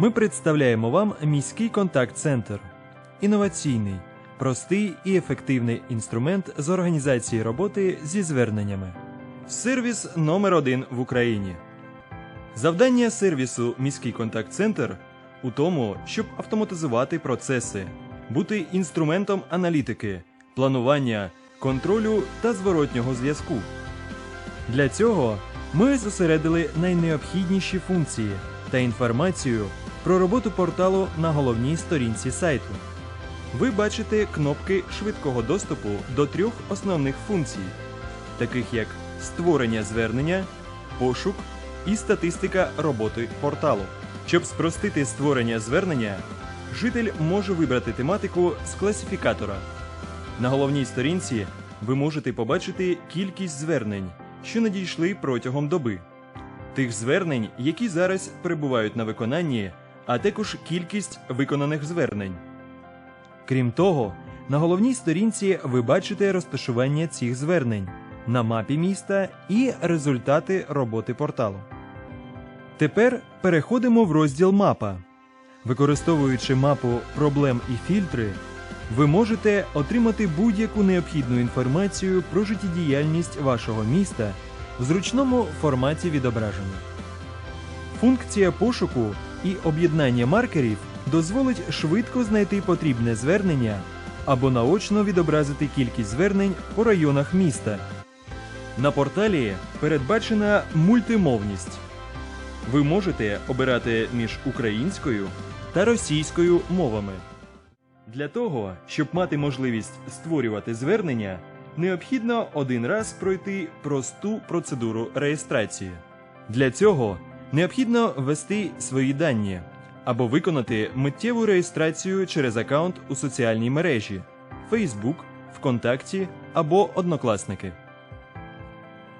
ми представляємо вам міський контакт-центр. Інноваційний, простий і ефективний інструмент з організації роботи зі зверненнями. Сервіс номер один в Україні. Завдання сервісу Міський контакт-центр у тому, щоб автоматизувати процеси, бути інструментом аналітики, планування, контролю та зворотнього зв'язку. Для цього ми зосередили найнеобхідніші функції та інформацію про роботу порталу на головній сторінці сайту. Ви бачите кнопки швидкого доступу до трьох основних функцій, таких як створення звернення, пошук і статистика роботи порталу. Щоб спростити створення звернення, житель може вибрати тематику з класифікатора. На головній сторінці ви можете побачити кількість звернень, що надійшли протягом доби, тих звернень, які зараз перебувають на виконанні, а також кількість виконаних звернень. Крім того, на головній сторінці ви бачите розташування цих звернень на мапі міста і результати роботи порталу. Тепер переходимо в розділ Мапа. Використовуючи мапу проблем і фільтри, ви можете отримати будь-яку необхідну інформацію про життєдіяльність вашого міста в зручному форматі відображення. Функція пошуку і об'єднання маркерів дозволить швидко знайти потрібне звернення або наочно відобразити кількість звернень по районах міста. На порталі передбачена мультимовність. Ви можете обирати між українською та російською мовами. Для того, щоб мати можливість створювати звернення, необхідно один раз пройти просту процедуру реєстрації. Для цього необхідно ввести свої дані або виконати миттєву реєстрацію через аккаунт у соціальній мережі Facebook, ВКонтакті або Однокласники.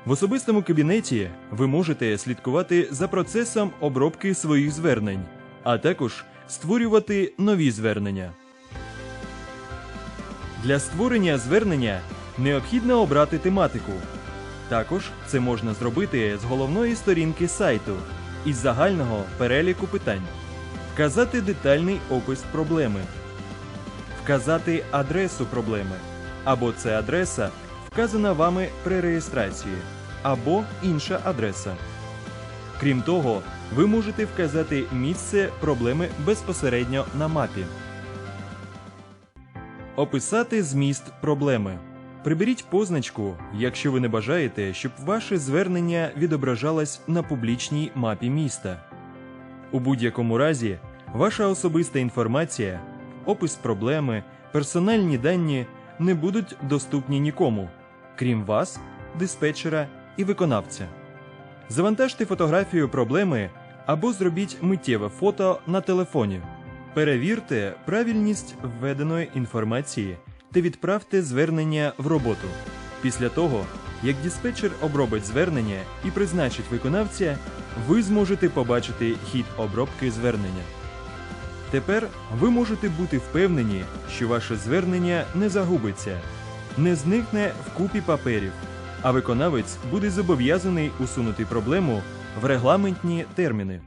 В особистому кабінеті ви можете слідкувати за процесом обробки своїх звернень, а також створювати нові звернення. Для створення звернення необхідно обрати тематику. Також це можна зробити з головної сторінки сайту із загального переліку питань, вказати детальний опис проблеми, вказати адресу проблеми, або це адреса, вказана вами при реєстрації, або інша адреса. Крім того, ви можете вказати місце проблеми безпосередньо на мапі. Описати зміст проблеми. Приберіть позначку, якщо ви не бажаєте, щоб ваше звернення відображалось на публічній мапі міста. У будь-якому разі, ваша особиста інформація, опис проблеми, персональні дані не будуть доступні нікому, крім вас, диспетчера і виконавця. Завантажте фотографію проблеми або зробіть миттєве фото на телефоні. Перевірте правильність введеної інформації та відправте звернення в роботу. Після того, як диспетчер обробить звернення і призначить виконавця, ви зможете побачити хід обробки звернення. Тепер ви можете бути впевнені, що ваше звернення не загубиться, не зникне в купі паперів, а виконавець буде зобов'язаний усунути проблему в регламентні терміни.